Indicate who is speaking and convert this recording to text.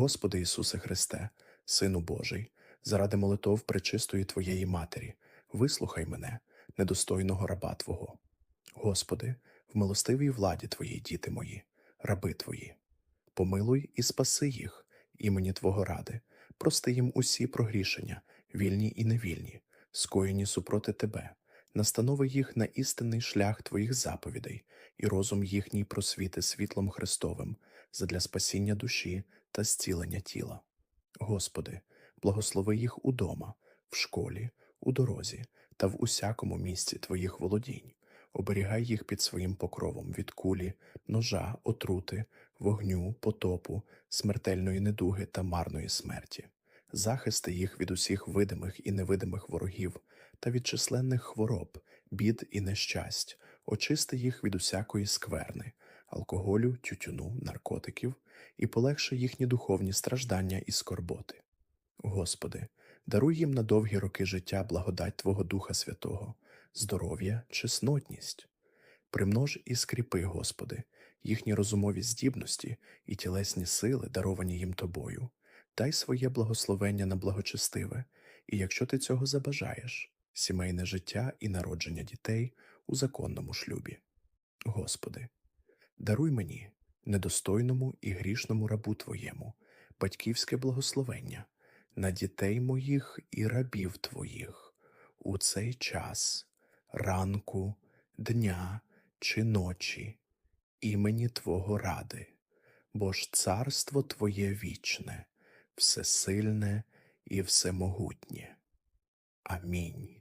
Speaker 1: Господи Ісусе Христе, Сину Божий, заради молитов пречистої Твоєї Матері, вислухай мене, недостойного раба Твого. Господи, в милостивій владі Твоїй, діти мої, раби Твої. Помилуй і спаси їх, імені Твого ради, прости їм усі прогрішення, вільні і невільні, скоєні супроти Тебе, настанови їх на істинний шлях Твоїх заповідей, і розум їхній просвіти світлом Христовим, задля спасіння душі та зцілення тіла. Господи, благослови їх удома, в школі, у дорозі та в усякому місці Твоїх володінь, оберігай їх під своїм покровом від кулі, ножа, отрути, вогню, потопу, смертельної недуги та марної смерті, захисти їх від усіх видимих і невидимих ворогів та від численних хвороб, бід і нещасть, очисти їх від усякої скверни, алкоголю, тютюну, наркотиків і полегши їхні духовні страждання і скорботи. Господи, даруй їм на довгі роки життя благодать Твого Духа Святого, здоров'я, чеснотність. Примнож і скріпи, Господи, їхні розумові здібності і тілесні сили, даровані їм Тобою, дай своє благословення на благочестиве, і якщо ти цього забажаєш, сімейне життя і народження дітей у законному шлюбі. Господи, даруй мені, недостойному і грішному рабу Твоєму, батьківське благословення на дітей моїх і рабів Твоїх у цей час, ранку, дня чи ночі, імені Твого ради, бо ж царство Твоє вічне, всесильне і всемогутнє. Амінь.